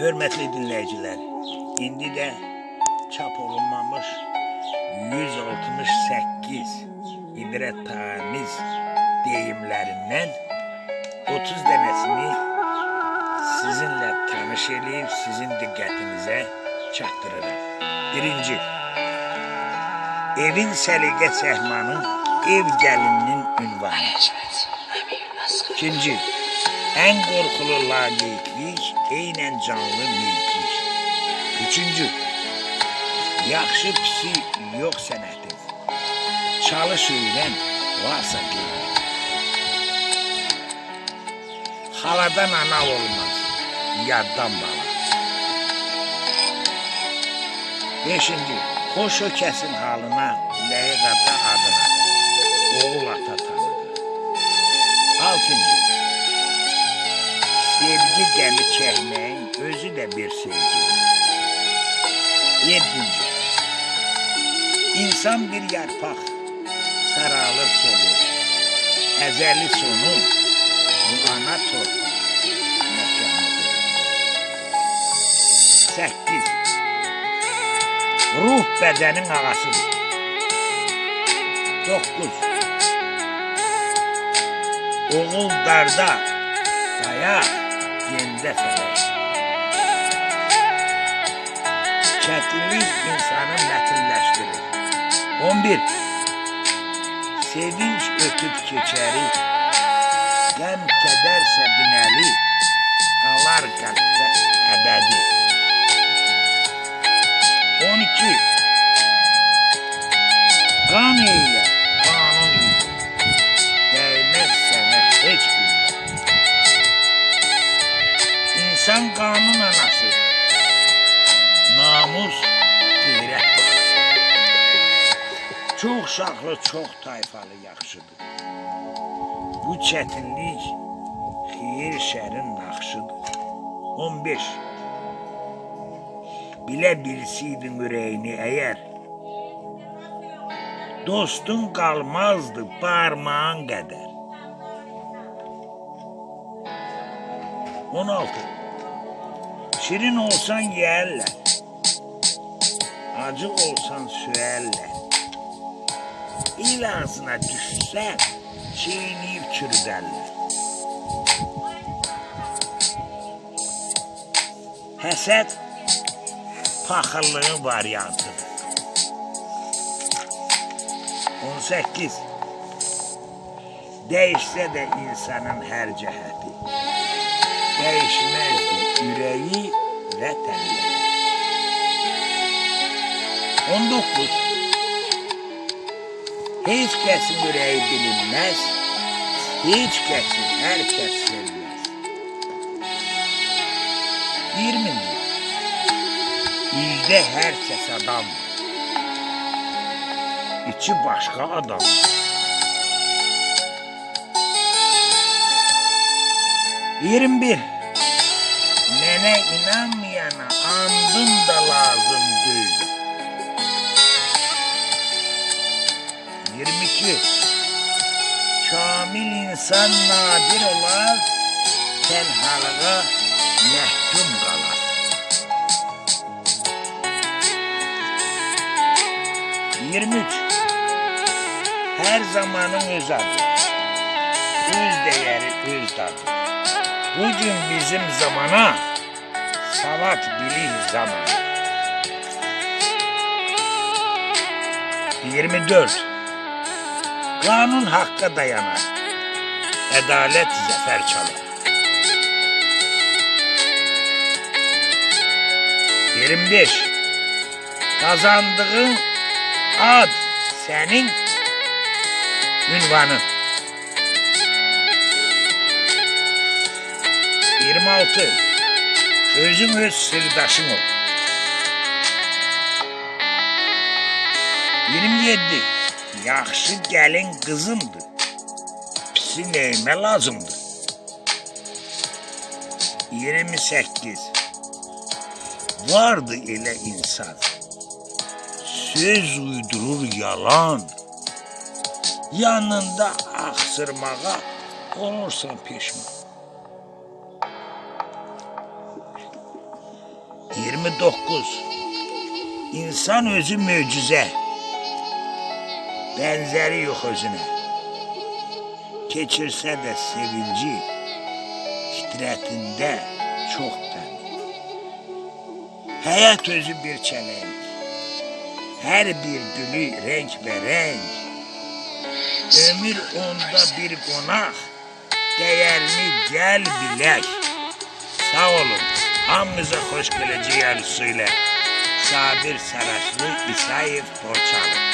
Hörmətli dinləyicilər, indi də çap olunmamış 168 ibrətamiz deyimlərindən 30 dənəsini sizinlə tanış eləyib sizin diqqətinizə çatdırıram. Birinci, evin səliqə səhmanı ev gəlininin ünvanı. İkinci, en korkulu laqeydlik, eynən canlı mülklik. Üçüncü, yaxşı pisi yox sənəti. Çalış öyrən, varsa gör. Xaladan ana olmaz, yaddan bala. Beşinci, xoş o kəsin halına, ləyiq çəkməyin özü də bir sevgidir. Yeddinci. İnsan bir yarpaq saralır solur. Əzəli sonu bu ana məkanıdır. Səkkiz. Ruh bədənin ağasıdır. Dokuz. Oğul darda, dayaq fələk. Çətinlik insanı mətinləşdirir. 11. Sevinç ötüb keçəri, qəm kədərsə binəli, qalar qəlbdə Çox şaxlı, çox tayfalı yaxşıdır. Bu çətinlik xeyir şərin naxşıdır. 15. Bilə bilsiydin ürəyini əgər, dostun qalmazdı parmağın qədər. 16. Şirin olsan yerler. Acı olsan söyerler. İl ağzına düşsen çiğneyip çürüderler. Həsəd paxıllığın varyantıdır. 18. Değişsə də insanın hər cəhəti. Değişmezdi yüreği ve tenleri. 19. Hiç kesin yüreği bilinmez, hiç kesin herkes sevmez. 20. Yüzde herkes adam. İçi başka adam. 21. Nene inanmayana andın insan nadir olar, tenhalığa mehkum kalar. 23. Her zamanın öz adı, öz değeri, öz tadı. Bugün bizim zamana salat bilir zaman. 24. Kanun hakka dayanar. Adalet zafer çalar. 25. Kazandığın ad senin ünvanın. 26. Özün öz sırdaşın ol. 27. Yaxşı gəlin qızımdır. Neyimə lazımdır. 28. Vardı elə insan. Söz uydurur yalan. Yanında axsırmağa olursan peşman. 29. İnsan özü möcüze. Benzeri yok özüne. Keçirse de sevinci fitretinde çok temiz. Hayat özü bir çelenk. Her bir gülü renk ve renk. Ömür onda bir konak. Değerini gel bilek. Sağ olun. Hamınıza hoş geleceği söyle. Sabir Saraçlı İsayev Borçalı.